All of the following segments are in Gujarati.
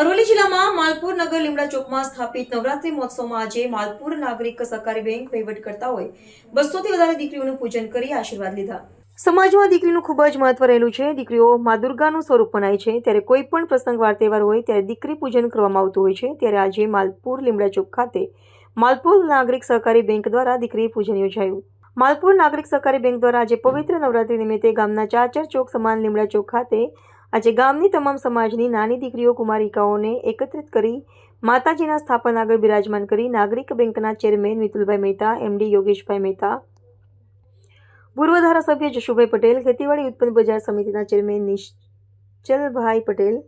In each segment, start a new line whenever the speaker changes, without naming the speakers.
અરવલ્લી જિલ્લામાં માલપુર નગર લીમડા ચોકમાં સ્થાપિત નવરાત્રી મહોત્સવમાં આજે માલપુર નાગરિક સહકારી બેંક વહીવટકર્તાઓએ બસોથી વધારે દીકરીઓનું પૂજન કરી આશીર્વાદ લીધા. સમાજમાં દીકરીનું ખૂબ જ મહત્વ રહેલું છે. દીકરીઓ મા દુર્ગાનું સ્વરૂપ મનાય છે. ત્યારે કોઈ પણ પ્રસંગ વાર તહેવાર હોય ત્યારે દીકરી પૂજન કરવામાં આવતું હોય છે. ત્યારે આજે માલપુર લીમડા ચોક ખાતે માલપુર નાગરિક સહકારી બેંક દ્વારા દીકરી પૂજન યોજાયું. માલપુર નાગરિક સહકારી બેંક દ્વારા આજે પવિત્ર નવરાત્રી નિમિત્તે ગામના ચાચર ચોક સમાન લીમડા ચોક ખાતે આજે ગામની તમામ સમાજની નાની દીકરીઓ કુમારિકાઓને એકત્રિત કરી માતાજીના સ્થાપન આગળ બિરાજમાન કરી નાગરિક બેંકના ચેરમેન મિતુલભાઈ મહેતા, એમડી યોગેશભાઈ મહેતા, પૂર્વ ધારાસભ્ય જશુભાઈ પટેલ, ખેતીવાડી ઉત્પન્ન બજાર સમિતિના ચેરમેન નિશ્ચલભાઈ પટેલ,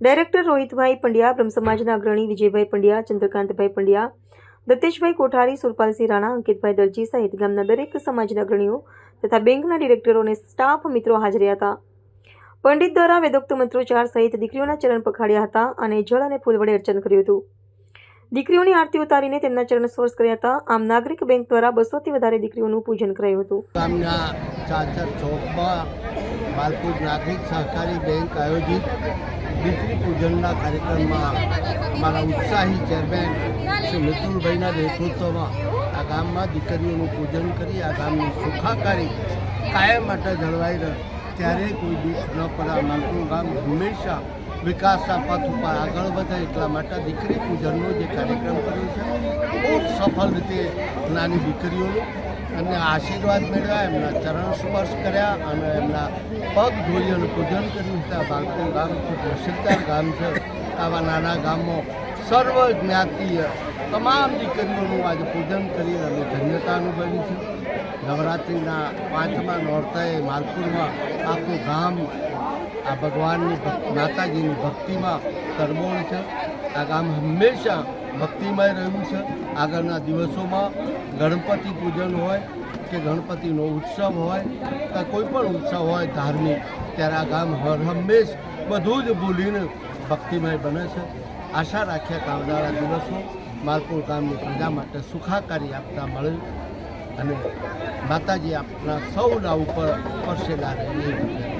ડાયરેક્ટર રોહિતભાઈ પંડ્યા, બ્રહ્મ સમાજના અગ્રણી વિજયભાઈ પંડ્યા, ચંદ્રકાંતભાઈ પંડ્યા, દત્તેશભાઈ કોઠારી, સુરપાલસિંહ રાણા, અંકિતભાઈ દરજી સહિત ગામના દરેક સમાજના અગ્રણીઓ તથા બેંકના ડિરેક્ટરો અને સ્ટાફ મિત્રો હાજર હતા. પંડિત દ્વારા વેદોક્ત મંત્રોચ્ચાર સહિત દીકરીઓના ચરણ પખાડ્યા હતા અને જળ અને ફૂલ વડે અર્ચન કર્યું હતું. દીકરીઓની આરતી ઉતારીને તેમના ચરણ સ્પર્શ કર્યા હતા. આમ નાગરિક બેંક દ્વારા બસોથી વધારે દીકરીઓનું પૂજન કરાયું હતું.
ગામના ચાચર ચોકમાં માલપુર નાગરિક સહકારી બેંક આયોજિત દીકરી પૂજનના કાર્યક્રમમાં મારા ઉત્સાહી ચેરમેન શ્રી મિતુલભાઈના નેતૃત્વમાં આ ગામમાં દીકરીઓનું પૂજન કરી આ ગામની સુખાકારી કાયમ માટે જળવાઈ રહે. ત્યારે કોઈ દુઃખ ન પડે આ ગામ હંમેશા વિકાસના પથ ઉપર આગળ વધે એટલા માટે દીકરી પૂજનનો જે કાર્યક્રમ કર્યો છે, ખૂબ સફળ રીતે નાની દીકરીઓનો અને આશીર્વાદ મેળવ્યા, એમના ચરણ સ્પર્શ કર્યા અને એમના પગ ધોઈ અને પૂજન કર્યું. છે આ બાળકો ગામ ખૂબ પ્રસિદ્ધ ગામ છે. આવા નાના ગામમાં સર્વ જ્ઞાતિય તમામ દીકરીઓનું આજે પૂજન કરી અને ધન્યતા અનુભવી છે. નવરાત્રિના પાંચમા નોરતાએ માલપુરમાં આખું ગામ આ ભગવાનની માતાજીની ભક્તિમાં તરબોળ છે. આ ગામ હંમેશા ભક્તિમય રહ્યું છે. આગળના દિવસોમાં ગણપતિ પૂજન હોય કે ગણપતિનો ઉત્સવ હોય કે કોઈ પણ ઉત્સવ હોય ધાર્મિક, ત્યારે આ ગામ હર હંમેશ બધું જ ભૂલીને ભક્તિમય બને છે. આશા રાખ્યા કે આવનારા દિવસો માલપુર ગામની પ્રજા માટે સુખાકારી આપતા મળે અને માતાજી આપણા સૌના ઉપર પરસેલા રહે